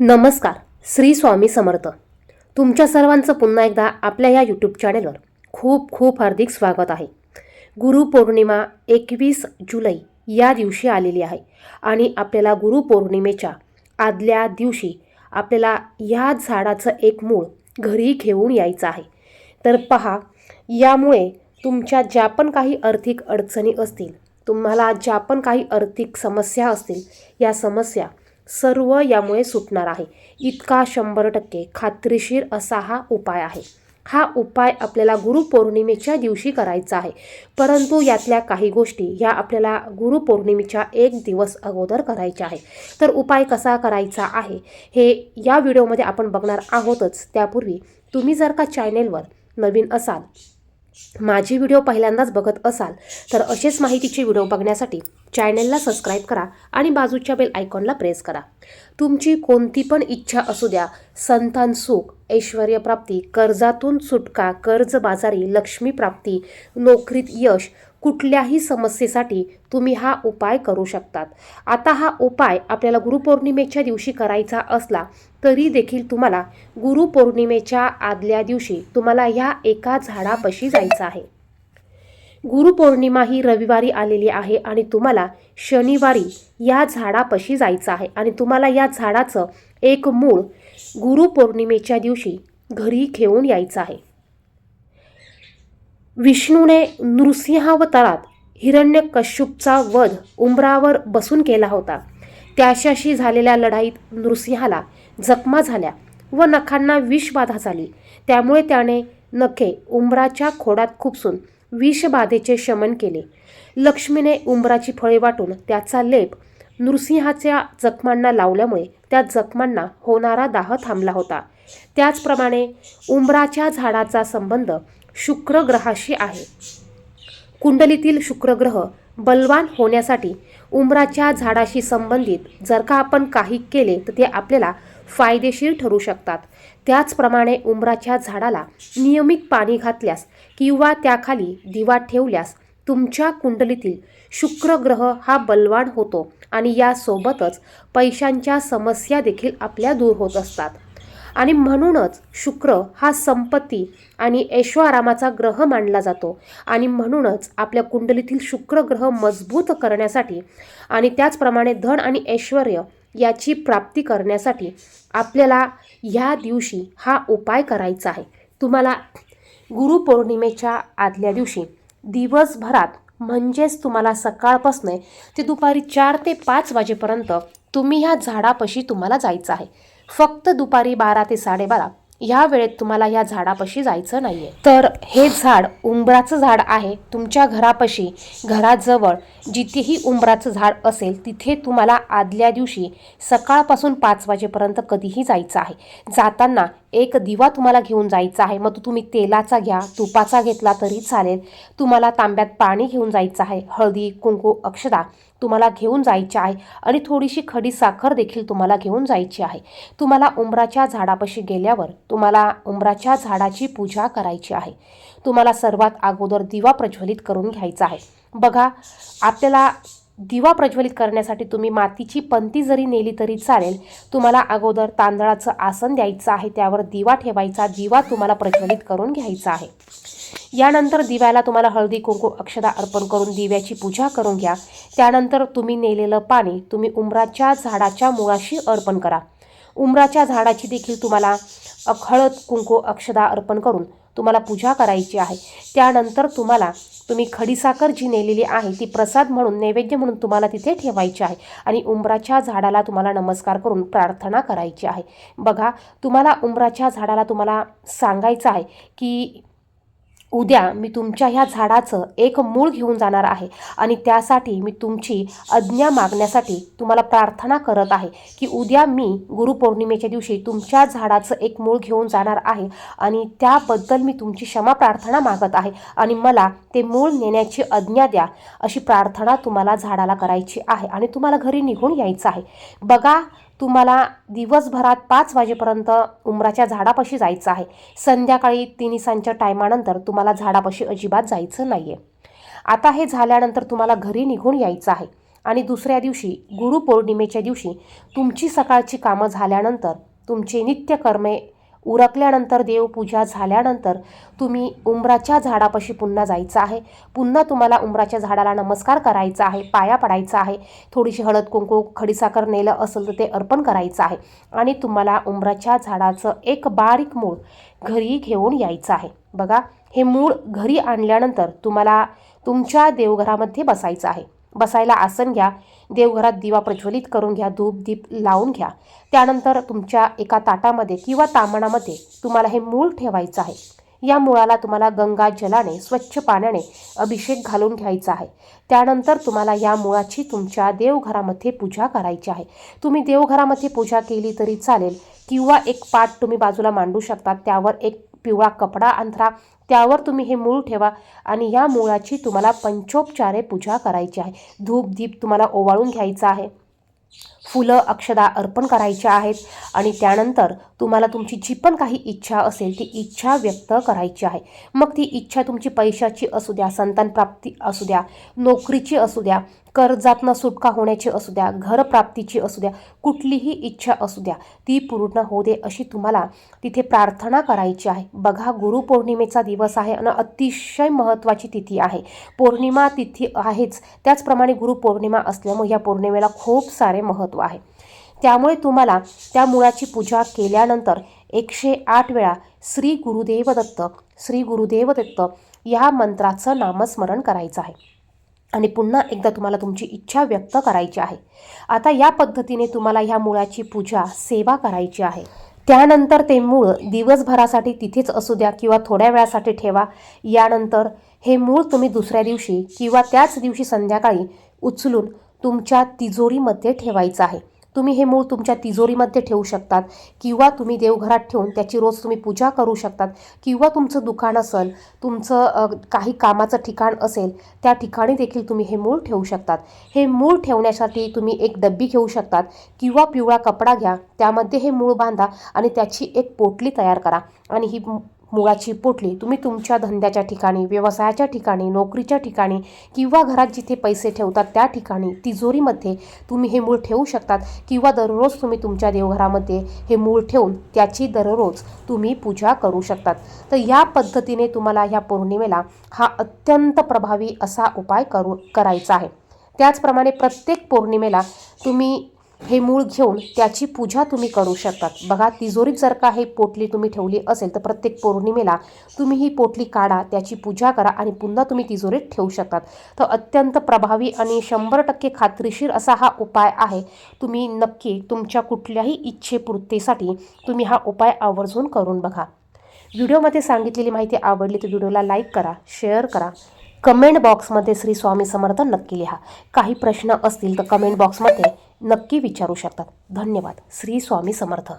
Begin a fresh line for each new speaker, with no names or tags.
नमस्कार श्री स्वामी समर्थ. तुमच्या सर्वांचं पुन्हा एकदा आपल्या या यूट्यूब चॅनेलवर खूप खूप हार्दिक स्वागत आहे. गुरुपौर्णिमा एकवीस जुलै या दिवशी आलेली आहे आणि आपल्याला गुरुपौर्णिमेच्या आदल्या दिवशी आपल्याला ह्या झाडाचं एक मूळ घरी घेऊन यायचं आहे. तर पहा यामुळे तुमच्या ज्या पण काही आर्थिक अडचणी असतील तुम्हाला ज्या पण काही आर्थिक समस्या असतील या समस्या सर्व यामुळे सुटणार आहे. इतका शंभर टक्के खात्रीशीर असा हा उपाय आहे. हा उपाय आपल्याला गुरुपौर्णिमेच्या दिवशी करायचा आहे. परंतु यातल्या काही गोष्टी ह्या आपल्याला गुरुपौर्णिमेच्या एक दिवस अगोदर करायच्या आहे तर उपाय कसा करायचा आहे हे या व्हिडिओमध्ये आपण बघणार आहोतच. त्यापूर्वी तुम्ही जर का चॅनेलवर नवीन असाल माझी व्हिडिओ पहिल्यांदाच बघत असाल तर असेच माहितीचे व्हिडिओ बघण्यासाठी चॅनेलला सबस्क्राईब करा आणि बाजूच्या बेल आयकॉनला प्रेस करा. तुमची कोणती पण इच्छा असू द्या संतान सुख ऐश्वर्यप्राप्ती कर्जातून सुटका कर्जबाजारी लक्ष्मी प्राप्ती नोकरीत यश कुठल्याही समस्येसाठी तुम्ही हा उपाय करू शकतात. आता हा उपाय आपल्याला गुरुपौर्णिमेच्या दिवशी करायचा असला तरी देखील तुम्हाला गुरुपौर्णिमेच्या आदल्या दिवशी तुम्हाला ह्या एका झाडापाशी जायचं आहे. गुरुपौर्णिमा ही रविवारी आलेली आहे आणि तुम्हाला शनिवारी या झाडापाशी जायचं आहे आणि तुम्हाला या झाडाचं एक मूळ गुरुपौर्णिमेच्या दिवशी घरी घेऊन यायचं आहे. विष्णूने नृसिंहावतारात हिरण्यकश्यपचा वध उंबरावर बसून केला होता. त्याच्याशी झालेल्या लढाईत नृसिंहाला जखमा झाल्या व नखांना विषबाधा झाली. त्यामुळे त्याने नखे उंबराच्या खोडात खुपसून विषबाधेचे शमन केले. लक्ष्मीने उंबराची फळे वाटून त्याचा लेप नृसिंहाच्या जखमांना लावल्यामुळे त्या जखमांना होणारा दाह थांबला होता. त्याचप्रमाणे उंबराच्या झाडाचा संबंध शुक्र ग्रहाशी आहे. कुंडलीतील शुक्रग्रह बलवान होण्यासाठी उंबराच्या झाडाशी संबंधित जर का आपण काही केले तर ते आपल्याला फायदेशीर ठरू शकतात. त्याचप्रमाणे उमराच्या झाडाला नियमित पाणी घातल्यास किंवा त्याखाली दिवा ठेवल्यास तुमच्या कुंडलीतील शुक्रग्रह हा बलवान होतो आणि यासोबतच पैशांच्या समस्या देखील आपल्या दूर होत असतात. आणि म्हणूनच शुक्र हा संपत्ती आणि ऐश्वरामाचा ग्रह मानला जातो. आणि म्हणूनच आपल्या कुंडलीतील शुक्र ग्रह मजबूत करण्यासाठी आणि त्याचप्रमाणे धन आणि ऐश्वर याची प्राप्ती करण्यासाठी आपल्याला ह्या दिवशी हा उपाय करायचा आहे. तुम्हाला गुरुपौर्णिमेच्या आदल्या दिवशी दिवसभरात म्हणजेच तुम्हाला सकाळपासून ते दुपारी चार ते पाच वाजेपर्यंत तुम्ही ह्या झाडापाशी तुम्हाला जायचं आहे. फक्त दुपारी बारा ते साडेबारा. ह्या वेळेत तुम्हाला या झाडापाशी जायचं नाहीये. तर हे झाड उंबराचं झाड आहे तुमच्या घरापाशी घराजवळ. जिथेही उंबराचं झाड असेल तिथे तुम्हाला आदल्या दिवशी सकाळपासून पाच वाजेपर्यंत कधीही जायचं आहे. जाताना एक दिवा तुम्हाला घेऊन जायचा आहे. मग तुम्ही तेलाचा घ्या तुपाचा घेतला तरी चालेल. तुम्हाला तांब्यात पाणी घेऊन जायचं आहे. हळदी कुंकू अक्षदा तुम्हाला घेऊन जायची आहे. आणि थोडीशी खडी साखर देखील तुम्हाला घेऊन जायची आहे. तुम्हाला उंबराच्या झाडापाशी गेल्यावर तुम्हाला उंबराच्या झाडाची पूजा करायची आहे. तुम्हाला सर्वात अगोदर दिवा प्रज्वलित करून घ्यायचा आहे. बघा आपल्याला दिवा प्रज्वलित करण्यासाठी तुम्ही मातीची पंती जरी नेली तरी चालेल तुम्हाला अगोदर तांदळाचं आसन द्यायचं आहे त्यावर दिवा ठेवायचा दिवा तुम्हाला प्रज्वलित करून घ्यायचा आहे. यानंतर दिव्याला तुम्हाला हळदी कुंकू अक्षदा अर्पण करून दिव्याची पूजा करून घ्या. त्यानंतर तुम्ही नेलेलं पाणी तुम्ही उमराच्या झाडाच्या मुळाशी अर्पण करा. उमराच्या झाडाची देखील तुम्हाला हळद कुंकू अक्षदा अर्पण करून तुम्हाला पूजा करायची आहे. त्यानंतर तुम्हाला तुम्ही खडीसाखर जी नेलेली आहे ती प्रसाद म्हणून नैवेद्य म्हणून तुम्हाला तिथे ठेवायची आहे. आणि उंबराच्या झाडाला तुम्हाला नमस्कार करून प्रार्थना करायची आहे. बघा तुम्हाला उंबराच्या झाडाला तुम्हाला सांगायचं आहे की उद्या मी तुमच्या ह्या झाडाचं एक मूळ घेऊन जाणार आहे आणि त्यासाठी मी तुमची आज्ञा मागण्यासाठी तुम्हाला प्रार्थना करत आहे की उद्या मी गुरुपौर्णिमेच्या दिवशी तुमच्या झाडाचं एक मूळ घेऊन जाणार आहे आणि त्याबद्दल मी तुमची क्षमा प्रार्थना मागत आहे आणि मला ते मूळ नेण्याची आज्ञा द्या अशी प्रार्थना तुम्हाला झाडाला करायची आहे आणि तुम्हाला घरी निघून यायचं आहे. बघा तुम्हाला दिवसभरात पाच वाजेपर्यंत उमराच्या झाडापाशी जायचं आहे. संध्याकाळी तिनिसांच्या टायमानंतर तुम्हाला झाडापाशी अजिबात जायचं नाही आहे आता हे झाल्यानंतर तुम्हाला घरी निघून यायचं आहे. आणि दुसऱ्या दिवशी गुरुपौर्णिमेच्या दिवशी तुमची सकाळची कामं झाल्यानंतर तुमचे नित्यकर्मे उरकल्यानंतर देवपूजा झाल्यानंतर तुम्ही उंबराच्या झाडापाशी पुन्हा जायचं आहे. पुन्हा तुम्हाला उंबराच्या झाडाला नमस्कार करायचा आहे पाया पडायचा आहे. थोडीशी हळद कुंकू खडीसाखर नेलं असेल तर ते अर्पण करायचं आहे. आणि तुम्हाला उंबराच्या झाडाचं एक बारीक मूळ घरी घेऊन यायचं आहे. बघा हे मूळ घरी आणल्यानंतर तुम्हाला तुमच्या देवघरामध्ये बसायचं आहे. बसायला आसन घ्या देवघरात दिवा प्रज्वलित करून घ्या धूप दीप लावून घ्या. त्यानंतर तुमच्या एका ताटामध्ये किंवा तामणामध्ये तुम्हाला हे मूळ ठेवायचं आहे. या मुळाला तुम्हाला गंगा जलाने स्वच्छ पाण्याने अभिषेक घालून घ्यायचा आहे. त्यानंतर तुम्हाला या मुळाची तुमच्या देवघरामध्ये पूजा करायची आहे. तुम्ही देवघरामध्ये पूजा केली तरी चालेल किंवा एक पाट तुम्ही बाजूला मांडू शकता त्यावर एक पिवळा कपडा अंथरा त्यावर तुम्ही हे मूळ ठेवा आणि या मुळाची तुम्हाला पंचोपचारे पूजा करायची आहे. धूप दीप तुम्हाला ओवाळून घ्यायचा आहे. फुलं अक्षदा अर्पण करायच्या आहेत आणि त्यानंतर तुम्हाला तुमची जी पण काही इच्छा असेल ती इच्छा व्यक्त करायची आहे. मग ती इच्छा तुमची पैशाची असू द्या संतानप्राप्ती असू द्या नोकरीची असू द्या कर्जातनं सुटका होण्याची असू द्या घरप्राप्तीची असू द्या कुठलीही इच्छा असू द्या ती पूर्ण होऊ दे अशी तुम्हाला तिथे प्रार्थना करायची आहे. बघा गुरुपौर्णिमेचा दिवस आहे आणि अतिशय महत्त्वाची तिथी आहे. पौर्णिमा तिथी आहेच. त्याचप्रमाणे गुरुपौर्णिमा असल्यामुळे या पौर्णिमेला खूप सारे महत्त्व आहे. त्यामुळे तुम्हाला त्या मुळाची पूजा केल्यानंतर एकशे आठ वेळा श्री गुरुदेव दत्त श्री गुरुदेव दत्त या मंत्राचं नामस्मरण करायचं आहे. आणि पुन्हा एकदा तुम्हाला तुमची इच्छा व्यक्त करायची आहे. आता या पद्धतीने तुम्हाला ह्या मुळाची पूजा सेवा करायची आहे. त्यानंतर ते मूळ दिवसभरासाठी तिथेच असू द्या किंवा थोड्या वेळासाठी ठेवा. यानंतर हे मूळ तुम्ही दुसऱ्या दिवशी किंवा त्याच दिवशी संध्याकाळी उचलून तुमच्या तिजोरीमध्ये ठेवायचं आहे. तुम्ही हे मूळ तुमच्या तिजोरीमध्ये ठेवू शकतात. किंवा तुम्ही देवघरात ठेवून त्याची रोज तुम्ही पूजा करू शकतात. किंवा तुमचं दुकान असेल तुमचं काही कामाचं ठिकाण असेल त्या ठिकाणी देखील तुम्ही हे मूळ ठेवू शकतात. हे मूळ ठेवण्यासाठी तुम्ही एक डब्बी घेऊ शकतात किंवा पिवळा कपडा घ्या. त्यामध्ये हे मूळ बांधा आणि त्याची एक पोटली तयार करा. आणि ही मुळाची पोटली तुम्ही तुमच्या धंद्याच्या ठिकाणी व्यवसायाच्या ठिकाणी नोकरीच्या ठिकाणी किंवा घरात जिथे पैसे ठेवतात त्या ठिकाणी तिजोरीमध्ये तुम्ही हे मूळ ठेवू शकतात किंवा दररोज तुम्ही तुमच्या देवघरामध्ये हे मूळ ठेवून त्याची दररोज तुम्ही पूजा करू शकतात. तर या पद्धतीने तुम्हाला ह्या पौर्णिमेला हा अत्यंत प्रभावी असा उपाय करू करायचा आहे. त्याचप्रमाणे प्रत्येक पौर्णिमेला तुम्ही हे मूळ घेऊन त्याची पूजा तुम्ही करू शकतात. बघा तिजोरीत जर का हे पोटली तुम्ही ठेवली असेल तर प्रत्येक पौर्णिमेला तुम्ही ही पोटली काढा त्याची पूजा करा आणि पुन्हा तुम्ही तिजोरीत ठेवू शकतात. तर अत्यंत प्रभावी आणि शंभर टक्के खात्रीशीर असा हा उपाय आहे. तुम्ही नक्की तुमच्या कुठल्याही इच्छेपूर्तीसाठी तुम्ही हा उपाय आवर्जून करून बघा. व्हिडिओमध्ये सांगितलेली माहिती आवडली तर व्हिडिओला लाईक करा शेअर करा. कमेंट बॉक्समध्ये श्री स्वामी समर्थ नक्की लिहा. काही प्रश्न असतील तर कमेंट बॉक्समध्ये नक्की विचारू शकतात. धन्यवाद. श्री स्वामी समर्थ.